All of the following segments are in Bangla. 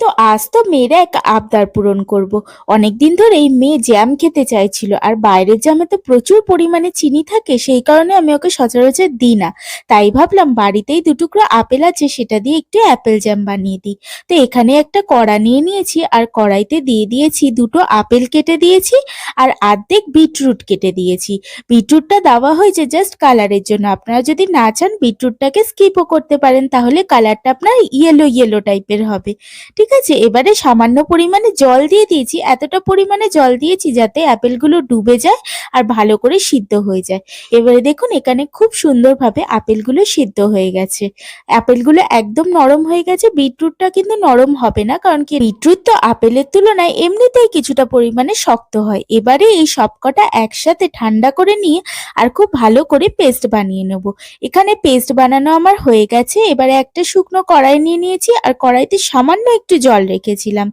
তো আজ তো মেয়েরা এক আবদার পূরণ করব। অনেকদিন ধরেই মেয়ে জ্যাম খেতে চাইছিল আর বাইরের জ্যামে তো প্রচুর পরিমাণে চিনি থাকে, সেই কারণে আমি ওকে সচরাচর দিই না। তাই ভাবলাম বাড়িতেই দুটুকরো আপেল আছে, সেটা দিয়ে একটু অ্যাপেল জ্যাম বানিয়ে দিই। তো এখানে একটা কড়া নিয়ে নিয়েছি আর কড়াইতে দিয়ে দিয়েছি দুটো আপেল কেটে দিয়েছি আর আর্ধেক বিটরুট কেটে দিয়েছি। বিটরুটটা দেওয়া হয়েছে জাস্ট কালারের জন্য। আপনারা যদি না চান বিটরুটটাকে স্কিপও করতে পারেন, তাহলে কালারটা আপনার ইয়েলো ইয়েলো টাইপের হবে। ঠিক আছে, এবারে সামান্য পরিমাণে জল দিয়ে দিয়েছি, এতটা পরিমাণে জল দিয়েছি যাতে আপেলগুলো ডুবে যায় আর ভালো করে সিদ্ধ হয়ে যায়। এবারে দেখুন, এখানে খুব সুন্দরভাবে আপেলগুলো সিদ্ধ হয়ে গেছে। আপেলগুলো একদম নরম হয়ে গেছে, বিটরুটটা কিন্তু নরম হবে না, কারণ কি বিটরুট তো আপেলের তুলনায় এমনিতেই কিছুটা পরিমাণে শক্ত হয়। এবারে এই সবকটা একসাথে ঠান্ডা করে নিয়ে আর খুব ভালো করে পেস্ট বানিয়ে নেব। এখানে পেস্ট বানানো আমার হয়ে গেছে, এবারে একটা শুকনো কড়াই নিয়ে নিয়েছি, আর কড়াইতে সামান্য একটু জল রেখেছিলাম।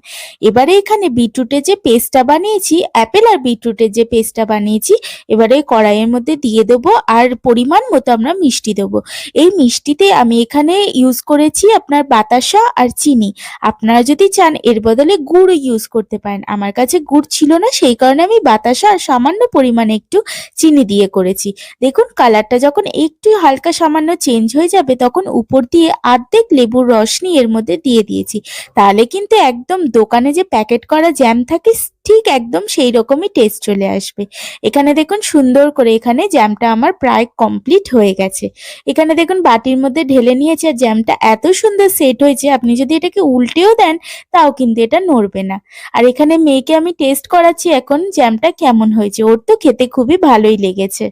এবারে এখানে বিটরুটের যে পেস্টটা বানিয়েছি, অ্যাপেল আর বিটরুটের যে পেস্টটা বানিয়েছি, এবারে কড়াইয়ের মধ্যে দিয়ে দেবো আর পরিমাণ মতো আমরা মিষ্টি দেবো। এই মিষ্টিতে আমি এখানে ইউজ করেছি আপনার বাতাসা আর চিনি। আপনারা যদি চান, এর বদলে গুড় ইউজ করতে পারেন। আমার কাছে গুড় ছিল না, সেই কারণে আমি বাতাসা আর সামান্য পরিমাণে একটু চিনি দিয়ে করেছি। দেখুন কালারটা যখন একটু হালকা সামান্য চেঞ্জ হয়ে যাবে, তখন উপর দিয়ে আর্ধেক লেবুর রস নিয়ে এর মধ্যে দিয়ে দিয়েছি। তাহলে কিন্তু একদম দোকানে যে প্যাকেট করা জ্যাম থাকে, ঠিক একদম সেই রকমই টেস্ট চলে আসবে। এখানে দেখুন সুন্দর করে এখানে জ্যামটা আমার প্রায় কমপ্লিট হয়ে গেছে। এখানে দেখুন বাটির মধ্যে ঢেলে নিয়েছে আর জ্যামটা এত সুন্দর সেট হয়েছে, আপনি যদি এটাকে উল্টেও দেন, তাও কিন্তু এটা নড়বে না। আর এখানে মেয়েকে আমি টেস্ট করাচ্ছি এখন জ্যামটা কেমন হয়েছে, ওর তো খেতে খুবই ভালোই লেগেছে।